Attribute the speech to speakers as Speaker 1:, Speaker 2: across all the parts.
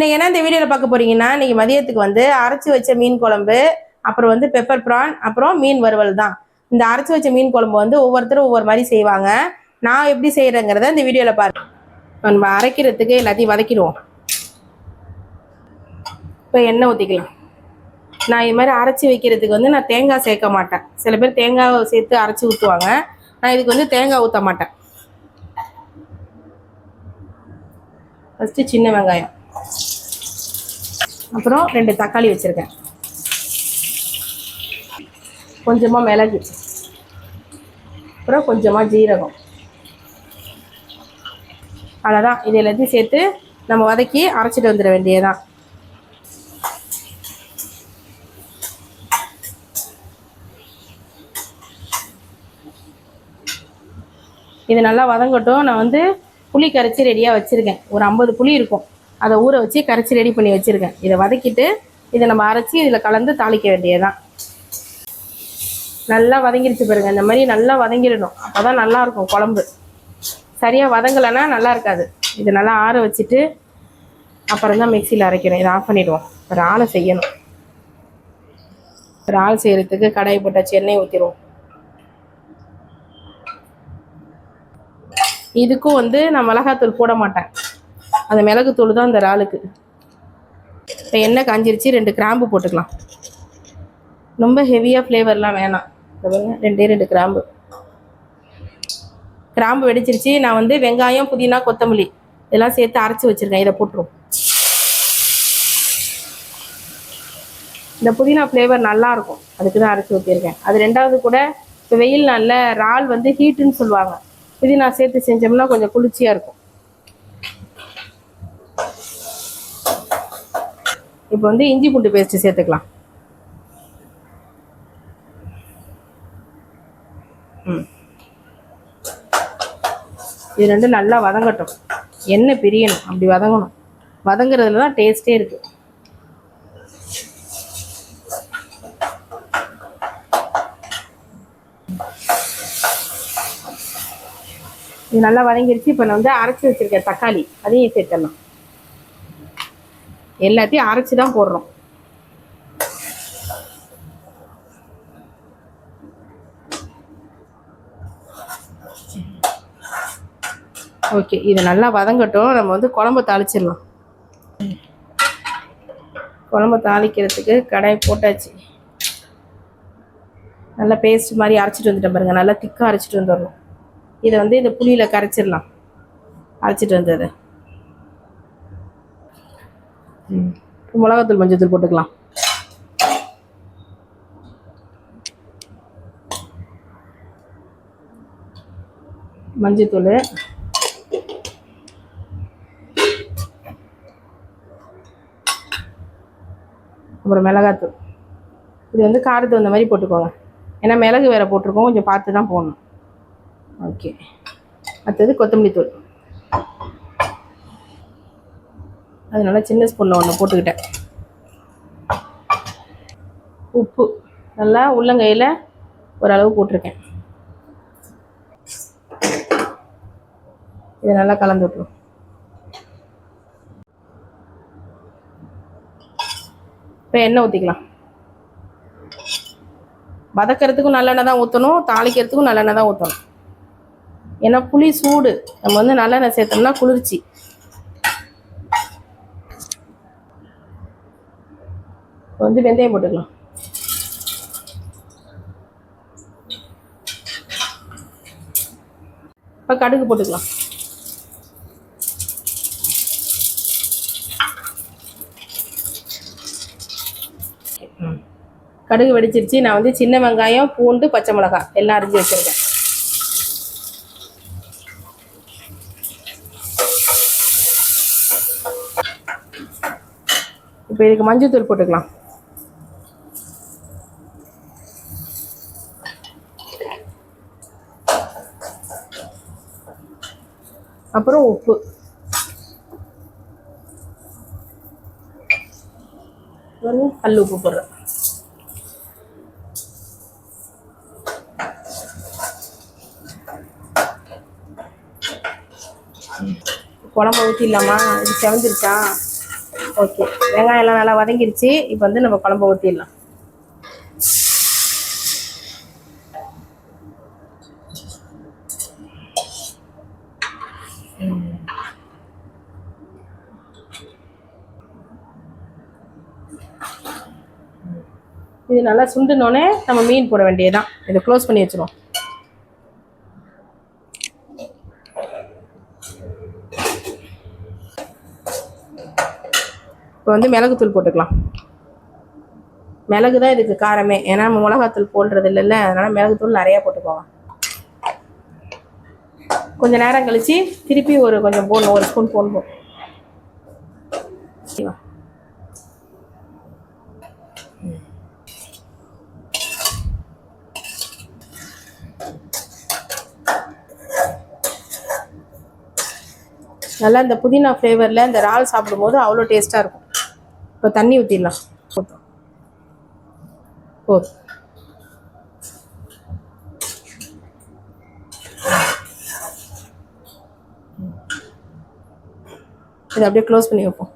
Speaker 1: இன்னைக்கு என்ன இந்த வீடியோவில் பார்க்க போறீங்கன்னா இன்னைக்கு மதியத்துக்கு வந்து அரைச்சி வச்ச மீன் குழம்பு அப்புறம் வந்து பெப்பர் ப்ரான் அப்புறம் மீன் வறுவல் தான் இந்த அரைச்சி வச்ச மீன் குழம்பு வந்து ஒவ்வொருத்தரும் ஒவ்வொரு மாதிரி செய்வாங்க நான் எப்படி செய்யறேங்கிறத இந்த வீடியோல பாரு நம்ம அரைக்கிறதுக்கு எல்லாத்தையும் வதக்கிடுவோம் இப்போ எண்ணெய் ஊற்றிக்கலாம் நான் இது மாதிரி அரைச்சி வைக்கிறதுக்கு வந்து நான் தேங்காய் சேர்க்க மாட்டேன் சில பேர் தேங்காய் சேர்த்து அரைச்சி ஊற்றுவாங்க நான் இதுக்கு வந்து தேங்காய் ஊற்ற மாட்டேன் ஃபஸ்ட்டு சின்ன வெங்காயம் அப்புறம் ரெண்டு தக்காளி வச்சுருக்கேன் கொஞ்சமாக மிளகு அப்புறம் கொஞ்சமாக ஜீரகம் அவ்வளோதான் இது எல்லாத்தையும் சேர்த்து நம்ம வதக்கி அரைச்சிட்டு வந்துட வேண்டியதுதான் இது நல்லா வதங்கட்டும் நான் வந்து புளி கரைச்சி ரெடியாக வச்சுருக்கேன் ஒரு ஐம்பது புளி இருக்கும் அதை ஊற வச்சு கரைச்சி ரெடி பண்ணி வச்சுருக்கேன் இதை வதக்கிட்டு இதை நம்ம அரைச்சி இதில் கலந்து தாளிக்க வேண்டியதுதான் நல்லா வதங்கிருச்சு பாருங்கள் இந்த மாதிரி நல்லா வதங்கிடணும் அப்போ தான் நல்லாயிருக்கும் குழம்பு சரியாக வதங்கலைன்னா நல்லா இருக்காது இதை நல்லா ஆற வச்சுட்டு அப்புறம் தான் மிக்சியில் அரைக்கணும் இதை ஆஃப் பண்ணிவிடுவோம் ஒரு ஆளை செய்யணும் ஒரு ஆள் செய்கிறதுக்கு கடாய் போட்டால் சென்னை ஊற்றிடுவோம் இதுக்கும் வந்து நான் மிளகாத்தூள் போட மாட்டேன் அந்த மிளகு தூள் தான் அந்த இறாலுக்கு இப்போ எண்ணெய் காஞ்சிருச்சு ரெண்டு கிராம்பு போட்டுக்கலாம் ரொம்ப ஹெவியாக ஃப்ளேவர்லாம் வேணாம் ரெண்டே ரெண்டு கிராம்பு கிராம்பு வெடிச்சிருச்சு நான் வந்து வெங்காயம் புதினா கொத்தமல்லி இதெல்லாம் சேர்த்து அரைச்சி வச்சுருக்கேன் இதை போட்டுரும் இந்த புதினா ஃப்ளேவர் நல்லாயிருக்கும் அதுக்கு தான் அரைச்சி ஊற்றியிருக்கேன் அது ரெண்டாவது கூட இப்போ வெயில் நாளில் இறால் வந்து ஹீட்டுன்னு சொல்லுவாங்க புதினா சேர்த்து செஞ்சோம்னா கொஞ்சம் குளிர்ச்சியாக இருக்கும் இப்போ வந்து இஞ்சி பூண்டு பேஸ்ட்டு சேர்த்துக்கலாம் ம் இது ரெண்டு நல்லா வதங்கட்டும் எண்ணெய் பிரியணும் அப்படி வதங்கணும் வதங்குறதுல தான் டேஸ்ட்டே இருக்குது இது நல்லா வதங்கிருச்சு இப்போ நான் வந்து அரைச்சி வச்சிருக்கேன் தக்காளி அதையும் சேர்த்தலாம் எல்லாத்தையும் அரைச்சி தான் போடுறோம் ஓகே இதை நல்லா வதங்கட்டும் நம்ம வந்து குழம்பு தாளிச்சிடலாம் குழம்பு தாளிக்கிறதுக்கு கடாய் போட்டாச்சு நல்லா பேஸ்ட் மாதிரி அரைச்சிட்டு வந்துட்டேன் பாருங்கள் நல்லா திக்காக அரைச்சிட்டு வந்துடணும் இதை வந்து இந்த புளியில் கரைச்சிடலாம் அரைச்சிட்டு வந்ததை மிளகாத்தூள் மஞ்சத்தூள் போட்டுக்கலாம் மஞ்சத்தூள் அப்புறம் மிளகாத்தூள் இது வந்து காரத்து வந்த மாதிரி போட்டுக்கோங்க ஏன்னா மிளகு வேறு போட்டிருக்கோம் கொஞ்சம் பார்த்து தான் போடணும் ஓகே அடுத்தது கொத்தமல்லி தூள் அதனால் சின்ன ஸ்பூனில் ஒன்று போட்டுக்கிட்டேன் உப்பு நல்லா உள்ளங்கையில் ஓரளவு போட்டிருக்கேன் இதை நல்லா கலந்து விட்ருவோம் இப்போ எண்ணெய் ஊற்றிக்கலாம் வதக்கிறதுக்கும் நல்லெண்ணெய் தான் ஊற்றணும் தாளிக்கிறதுக்கும் நல்லெண்ணெய் தான் ஊற்றணும் ஏன்னா புளி சூடு நம்ம வந்து நல்லெண்ணெய் சேர்த்தோம்னா குளிர்ச்சி இப்போ வந்து வெந்தயம் போட்டுக்கலாம் இப்போ கடுகு போட்டுக்கலாம் கடுகு வெடிச்சிருச்சு நான் வந்து சின்ன வெங்காயம் பூண்டு பச்சை மிளகாய் எல்லாம் அரிஞ்சு வச்சுருக்கேன் இப்போ இதுக்கு மஞ்சள் தூள் போட்டுக்கலாம் கல் உப்பு போடுறேன் குழம்பு ஊற்றிடலாமா இது செவந்துருச்சா ஓகே வெங்காயம் எல்லாம் நல்லா வதங்கிருச்சு இப்போ வந்து நம்ம குழம்பு ஊற்றிடலாம் இது நல்லா சுண்டுனோடனே நம்ம மீன் போட வேண்டியதுதான் இதை க்ளோஸ் பண்ணி வச்சுருவோம் இப்போ வந்து மிளகுத்தூள் போட்டுக்கலாம் மிளகு தான் இதுக்கு காரமே ஏன்னா நம்ம மிளகாத்தூள் போடுறது இல்லைல்ல அதனால் மிளகுத்தூள் நிறையா போட்டுக்கோங்க கொஞ்சம் நேரம் கழித்து திருப்பி ஒரு கொஞ்சம் போடணும் ஒரு ஸ்பூன் போடணும் ம் நல்லா இந்த புதினா ஃப்ளேவரில் இந்த இறால் சாப்பிடும்போது அவ்வளோ டேஸ்ட்டாக இருக்கும் இப்போ தண்ணி ஊற்றிடலாம் போதும் போதும் இதை அப்படியே க்ளோஸ் பண்ணி வைப்போம்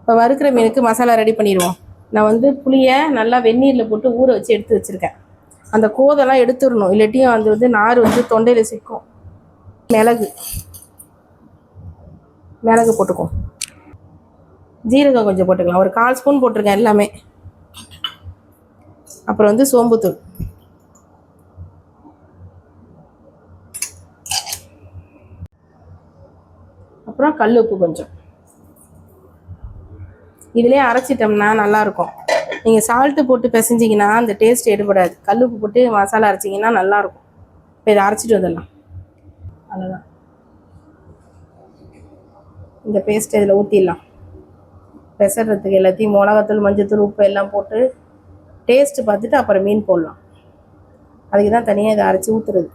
Speaker 1: இப்போ வறுக்கிற மீனுக்கு மசாலா ரெடி பண்ணிடுவோம் நான் வந்து புளியை நல்லா வெந்நீரில் போட்டு ஊற வச்சு எடுத்து வச்சுருக்கேன் அந்த கோதெல்லாம் எடுத்துடணும் இல்லாட்டியும் அது வந்து நார் வந்து தொண்டையில் சிக்கும் மிளகு மிளகு போட்டுக்கும் ஜீரகம் கொஞ்சம் போட்டுக்கலாம் ஒரு கால் ஸ்பூன் போட்டிருக்கேன் எல்லாமே அப்புறம் வந்து சோம்புத்தூள் அப்புறம் கல் உப்பு கொஞ்சம் இதிலே அரைச்சிட்டோம்னா நல்லாயிருக்கும் நீங்கள் சால்ட்டு போட்டு பிசைஞ்சிங்கன்னா அந்த டேஸ்ட் எடுபடாது கல்லுப்பு போட்டு மசாலா அரைச்சிங்கன்னா நல்லாயிருக்கும் இப்போ இதை அரைச்சிட்டு வந்துடலாம் அவ்வளோதான் இந்த பேஸ்ட்டு இதில் ஊற்றிடலாம் பெசறதுக்கு எல்லாத்தையும் மிளகாத்தூள் மஞ்சத்தூள் உப்பு எல்லாம் போட்டு டேஸ்ட்டு பார்த்துட்டு அப்புறம் மீன் போடலாம் அதுக்கு தான் தனியாக இதை அரைச்சி ஊற்றுறது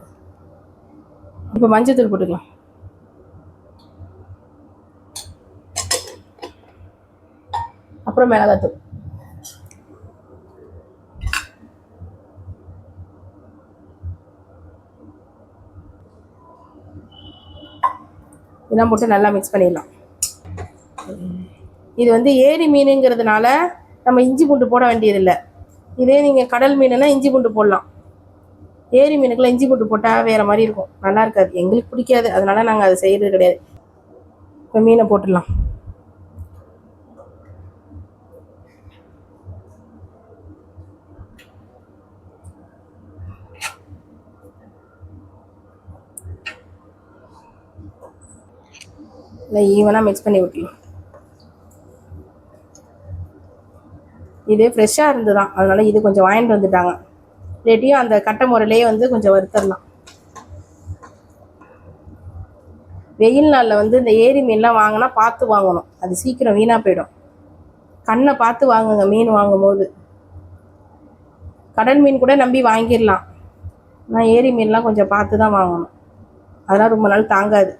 Speaker 1: இப்போ மஞ்சத்தூள் போட்டுக்கலாம் அப்புறம் மிளகாத்தூள் இதெல்லாம் போட்டு நல்லா மிக்ஸ் பண்ணிடலாம் இது வந்து ஏரி மீனுங்கிறதுனால நம்ம இஞ்சி பூண்டு போட வேண்டியதில்லை இதே நீங்கள் கடல் மீனுனா இஞ்சி பூண்டு போடலாம் ஏரி மீனுக்குலாம் இஞ்சி பூண்டு போட்டால் வேறு மாதிரி இருக்கும் நல்லா இருக்காது எங்களுக்கு பிடிக்காது அதனால் நாங்கள் அதை செய்கிறது கிடையாது இப்போ மீனை போட்டுடலாம் இல்லை ஈவனாக மிக்ஸ் பண்ணி விட்டுலாம் இது ஃப்ரெஷ்ஷாக இருந்து தான் அதனால் இது கொஞ்சம் வாங்கிட்டு வந்துட்டாங்க இல்லாட்டியும் அந்த கட்டை முறையிலேயே வந்து கொஞ்சம் வருத்தரலாம் வெயில் நாளில் வந்து இந்த ஏரி மீன்லாம் வாங்கினா பார்த்து வாங்கணும் அது சீக்கிரம் வீணாக போயிடும் கண்ணை பார்த்து வாங்குங்க மீன் வாங்கும் போது கடல் மீன் கூட நம்பி வாங்கிடலாம் ஆனால் ஏரி மீன்லாம் கொஞ்சம் பார்த்து தான் வாங்கணும் அதெல்லாம் ரொம்ப நாள் தாங்காது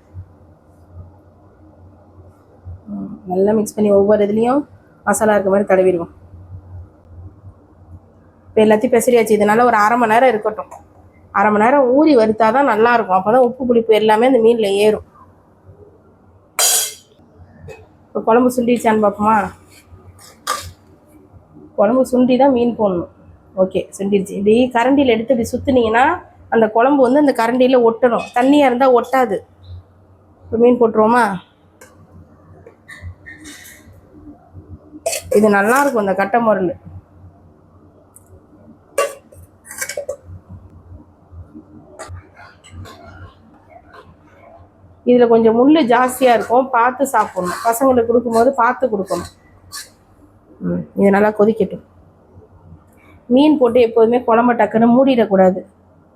Speaker 1: நல்லா மிக்ஸ் பண்ணி ஒவ்வொரு இதுலேயும் மசாலா இருக்க மாதிரி தடவிடுவோம் இப்போ எல்லாத்தையும் பெசரியாச்சு இதனால் ஒரு அரை மணி நேரம் இருக்கட்டும் அரை மணி நேரம் ஊறி வறுத்தால் தான் நல்லாயிருக்கும் அப்போ தான் உப்பு புளிப்பு எல்லாமே அந்த மீனில் ஏறும் இப்போ குழம்பு சுண்டிடுச்சான்னு பார்ப்போமா குழம்பு சுண்டி தான் மீன் போடணும் ஓகே சுண்டிடுச்சு இப்படி கரண்டியில் எடுத்து இப்படி சுற்றுனீங்கன்னா அந்த குழம்பு வந்து அந்த கரண்டியில் ஒட்டணும் தண்ணியாக இருந்தால் ஒட்டாது இப்போ மீன் போட்டுருவோமா இது நல்லா இருக்கும் இந்த கட்டை முரல் இதில் கொஞ்சம் முள் ஜாஸ்தியாக இருக்கும் பார்த்து சாப்பிட்ணும் பசங்களுக்கு கொடுக்கும்போது பார்த்து கொடுக்கணும் ம் இது நல்லா கொதிக்கட்டும் மீன் போட்டு எப்போதுமே குழம்ப டக்குன்னு மூடிடக்கூடாது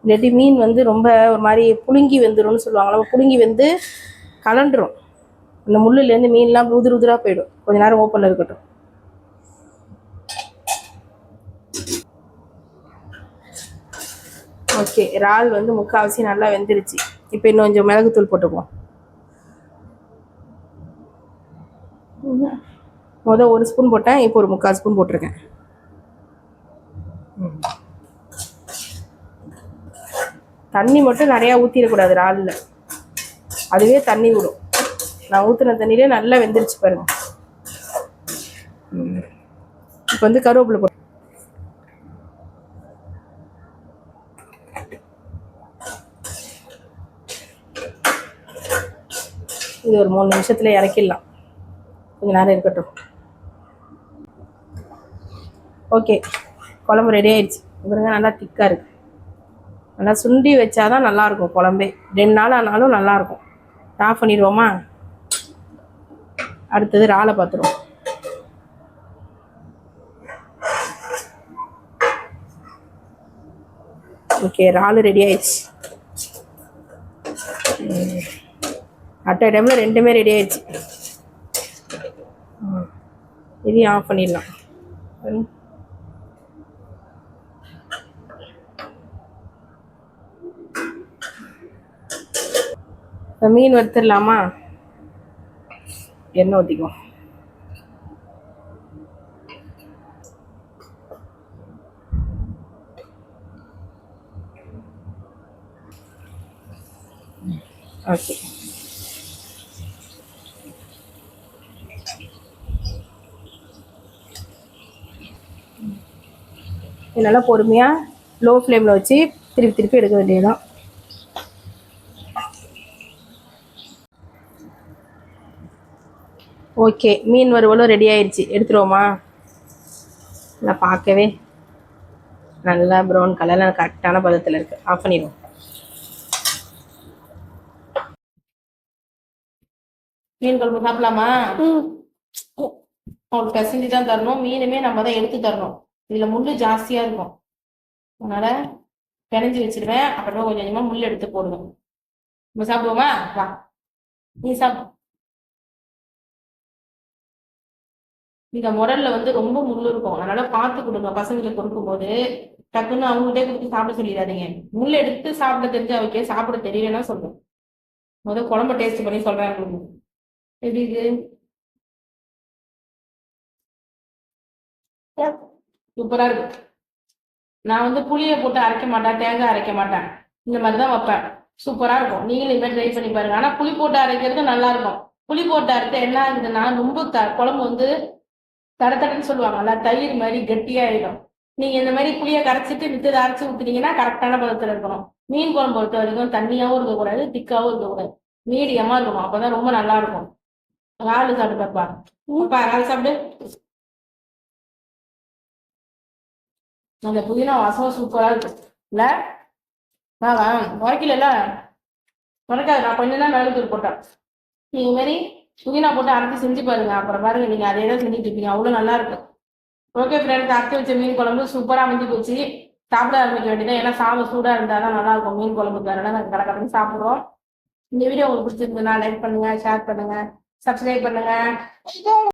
Speaker 1: இல்லாட்டி மீன் வந்து ரொம்ப ஒரு மாதிரி புழுங்கி வெந்துடும் சொல்லுவாங்க நம்ம புழுங்கி வெந்து கலண்டுரும் அந்த முள்ளுலேருந்து மீன்லாம் உதிர் உதிராக போயிடும் கொஞ்ச நேரம் ஓப்பனில் இருக்கட்டும் ஓகே இறால் வந்து முக்கால்வாசி நல்லா வெந்துருச்சு இப்போ இன்னும் கொஞ்சம் மிளகுத்தூள் போட்டுக்குவோம் மொதல் ஒரு ஸ்பூன் போட்டேன் இப்போ ஒரு முக்கால் ஸ்பூன் போட்டிருக்கேன் தண்ணி மட்டும் நிறையா ஊற்றிடக்கூடாது இறாலில் அதுவே தண்ணி விடும் நான் ஊற்றுன தண்ணியிலே நல்லா வெந்துருச்சு பாருங்கள் இப்போ வந்து கருவேப்பிலை போட்டு இது ஒரு மூணு நிமிஷத்தில் இறக்கிடலாம் கொஞ்சம் நேரம் இருக்கட்டும் ஓகே குழம்பு ரெடி ஆயிடுச்சு இவருங்க நல்லா திக்காக இருக்கு நல்லா சுண்டி வச்சா தான் நல்லாயிருக்கும் குழம்பே ரெண்டு நாள் ஆனாலும் நல்லாயிருக்கும் ஆஃப் பண்ணிடுவோமா அடுத்தது ராலை பார்த்துருவோம் ஓகே ராலு ரெடி ஆயிடுச்சு அட் டைமில் ரெண்டுமே ரெடி ஆயிடுச்சு இதையும் ஆஃப் பண்ணிடலாம் இப்போ மீன் வறுத்துடலாமா எண்ணெய் ஊற்றிக்குவோம் ஓகே என்னால் பொறுமையாக லோ ஃப்ளேமில் வச்சு திருப்பி திருப்பி எடுக்க வேண்டியதுதான் ஓகே மீன் வறுவலும் ரெடி ஆயிடுச்சு எடுத்துருவோமா நான் பார்க்கவே நல்லா ப்ரௌன் கலரில் கரெக்டான பதத்தில் இருக்குது ஆஃப் பண்ணிடுவோம் மீன் குழம்பு சாப்பிடலாமா அவங்களுக்கு பசிஞ்சு தான் தரணும் மீனுமே நம்ம தான் எடுத்து தரணும் இதுல முள்ளு ஜாஸ்தியா இருக்கும் அதனால பிணைஞ்சு வச்சிருவேன் அப்புறமா கொஞ்சம் கொஞ்சமா முள் எடுத்து போடுவோம் நம்ம சாப்பிடுவோமா வா நீ சாப்பிடு இந்த முரல்ல வந்து ரொம்ப முள் இருக்கும் அதனால பார்த்து கொடுங்க பசங்களுக்கு கொடுக்கும்போது டக்குன்னு அவங்கள்ட்டே கொடுத்து சாப்பிட சொல்லிடாதீங்க முள் எடுத்து சாப்பிட தெரிஞ்சு அவைக்கே சாப்பிட தெரியலன்னா சொல்றேன் முதல் குழம்பு டேஸ்ட் பண்ணி சொல்றேன் எப்படி இது சூப்பராக இருக்கு நான் வந்து புளியை போட்டு அரைக்க மாட்டேன் தேங்காய் அரைக்க மாட்டேன் இந்த மாதிரி தான் வைப்பேன் சூப்பராக இருக்கும் நீங்களும் இந்த ட்ரை பண்ணி பாருங்க ஆனால் புளி போட்டு அரைக்கிறது நல்லா இருக்கும் புளி போட்டு அரைத்து என்ன ஆகுதுன்னா ரொம்ப த குழம்பு வந்து தட தடன்னு சொல்லுவாங்கல்ல தயிர் மாதிரி ஆயிடும் நீங்கள் இந்த மாதிரி புளியை கரைச்சிட்டு வித்து அரைச்சி ஊத்துட்டீங்கன்னா கரெக்டான பதத்தில் இருக்கணும் மீன் குழம்பு பொறுத்த வரைக்கும் தண்ணியாகவும் இருக்கக்கூடாது திக்காவும் இருக்கக்கூடாது மீடியமாக இருக்கணும் அப்போ தான் ரொம்ப நல்லா இருக்கும் இறால் சாப்பிட்டு பார்ப்பா பாப்பா ஆள் சாப்பிடு அந்த புதினா வாசம் சூப்பராக இருக்கும் இல்லை நான் உரைக்கல உரைக்காது நான் கொஞ்ச தான் வேலை தூர் போட்டேன் நீங்க மாரி புதினா போட்டு அரைச்சி செஞ்சு பாருங்க அப்புறம் பாருங்க நீங்கள் அதே தான் செஞ்சுட்டு இருப்பீங்க அவ்வளோ நல்லா இருக்கும் ஓகே ஃப்ரெண்ட்ஸ் அரைச்சி வச்ச மீன் குழம்பு சூப்பராக அமைஞ்சு போச்சு சாப்பிட ஆரம்பிக்க வேண்டியதான் ஏன்னா சாதம் சூடாக இருந்தால் தான் நல்லா இருக்கும் மீன் குழம்புக்கு அதனால நாங்கள் கடற்கடன்னு சாப்பிடுறோம் இந்த வீடியோ உங்களுக்கு பிடிச்சிருந்ததுன்னா லைக் பண்ணுங்க ஷேர் பண்ணுங்க சப்ஸ்கிரைப் பண்ணுங்க